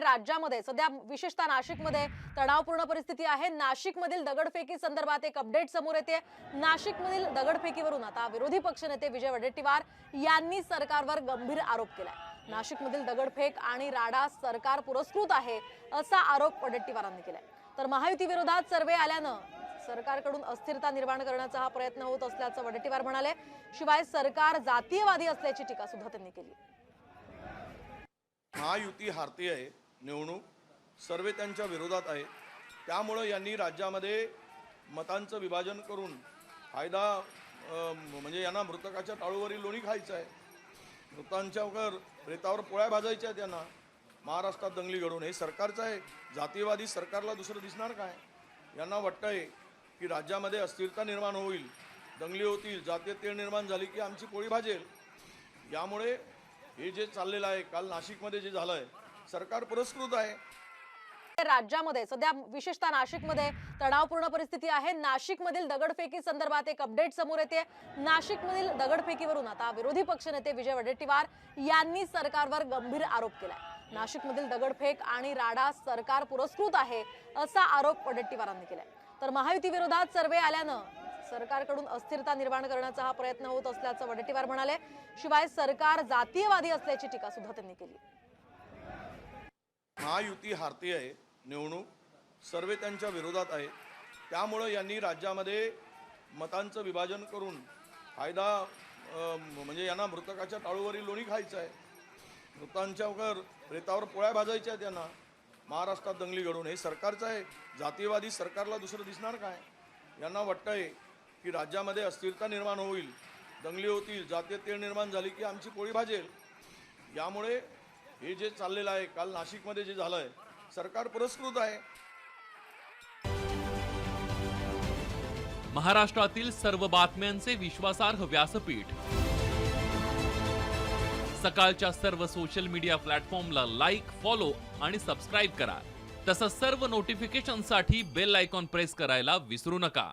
राज्यामध्ये सध्या विशेषतः नाशिकमध्ये तणावपूर्ण परिस्थिती आहे. नाशिकमधील दगडफेकी संदर्भात एक अपडेट समोर येते. नाशिकमधील दगडफेकीवरून आता विरोधी पक्षनेते विजय वडेट्टीवार यांनी सरकारवर गंभीर आरोप केलाय. नाशिकमधील दगडफेक आणि राडा सरकार पुरस्कृत आहे असा आरोप वडेट्टीवारांनी केलाय. तर महायुती विरोधात सर्वे आल्यानं सरकारकडून अस्थिरता निर्माण करण्याचा हा प्रयत्न होत असल्याचं वडेट्टीवार म्हणाले. शिवाय सरकार जातीयवादी असल्याची टीका सुद्धा त्यांनी केली. महायुती हारती आहे. निवडणूक सर्वे त्यांच्या विरोधात आहे. त्यामुळं यांनी राज्यामध्ये मतांचं विभाजन करून फायदा म्हणजे यांना मृतकाच्या टाळूवरील लोणी खायचं आहे. मृतांच्या वगैर रेतावर पोळ्या भाजायच्या आहेत यांना. महाराष्ट्रात दंगली घडून हे सरकारचं आहे. जातीवादी सरकारला दुसरं दिसणार काय? यांना वाटतंय की राज्यामध्ये अस्थिरता निर्माण होईल. दंगली होतील जातीय तेढ निर्माण झाली की आमची पोळी भाजेल. यामुळे हे जे चाललेलं आहे काल नाशिकमध्ये जे झालं आहे सरकार पुरस्कृत आहे. राज्यामध्ये सध्या विशेषतः नाशिकमध्ये तणावपूर्ण परिस्थिती आहे. नाशिकमधील दगडफेकी संदर्भात एक अपडेट समोर येते. नाशिकमधील दगडफेकीवरून आता विरोधी पक्षनेते विजय वडेट्टीवार यांनी सरकारवर गंभीर आरोप केलाय. नाशिकमधील दगडफेक आणि राडा सरकार पुरस्कृत आहे असा आरोप वडेट्टीवारांनी केलाय. तर महायुती विरोधात सर्वे आल्यानं सरकारकडून अस्थिरता निर्माण करण्याचा हा प्रयत्न होत असल्याचं वडेट्टीवार म्हणाले. शिवाय सरकार जातीयवादी असल्याची टीका सुद्धा त्यांनी केली. महायुती हारती आहे निवडणूक सर्वे त्यांच्या विरोधात आहे. त्यामुळं यांनी राज्यामध्ये मतांचं विभाजन करून फायदा म्हणजे यांना मृतकाच्या टाळूवरील लोणी खायचं आहे. मृतांच्या वगैर रेतावर पोळ्या भाजायच्या आहेत यांना. महाराष्ट्रात दंगली घडून हे सरकारचं आहे. जातीयवादी सरकारला दुसरं दिसणार काय? यांना वाटतंय की राज्यामध्ये अस्थिरता निर्माण होईल. दंगली होतील जातीय तेळ निर्माण झाली की आमची पोळी भाजेल. यामुळे हे जे चाललेलं आहे काल नाशिकमध्ये जे झालं आहे सरकार पुरस्कृत आहे. महाराष्ट्रातील सर्व बातम्यांचे विश्वासार्ह व्यासपीठ. सकाळच्या सर्व सोशल मीडिया प्लॅटफॉर्मला लाईक फॉलो आणि सबस्क्राईब करा. तसंच सर्व नोटिफिकेशनसाठी बेल आयकॉन प्रेस करायला विसरू नका.